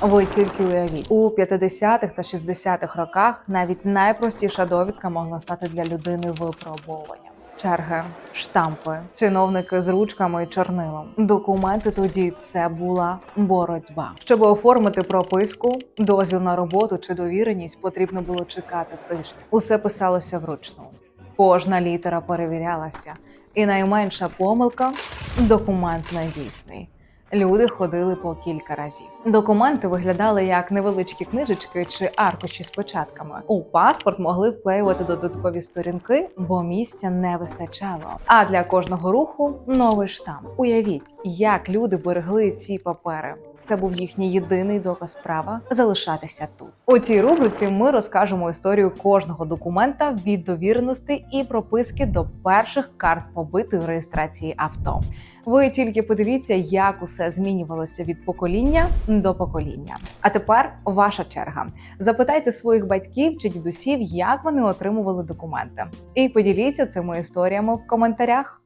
Ви тільки уявіть, у 50-х та 60-х роках навіть найпростіша довідка могла стати для людини випробуванням. Черги, штампи, чиновники з ручками і чорнилом. Документи тоді це була боротьба. Щоб оформити прописку, дозвіл на роботу чи довіреність, потрібно було чекати тиждень. Усе писалося вручну. Кожна літера перевірялася, і найменша помилка документ недійсний. Люди ходили по кілька разів. Документи виглядали як невеличкі книжечки чи аркуші з початками. У паспорт могли вклеювати додаткові сторінки, бо місця не вистачало. А для кожного руху новий штамп. Уявіть, як люди берегли ці папери. Це був їхній єдиний доказ права залишатися тут. У цій рубриці ми розкажемо історію кожного документа від довіреності і прописки до перших карт побитої реєстрації авто. Ви тільки подивіться, як усе змінювалося від покоління до покоління. А тепер ваша черга. Запитайте своїх батьків чи дідусів, як вони отримували документи, і поділіться цими історіями в коментарях.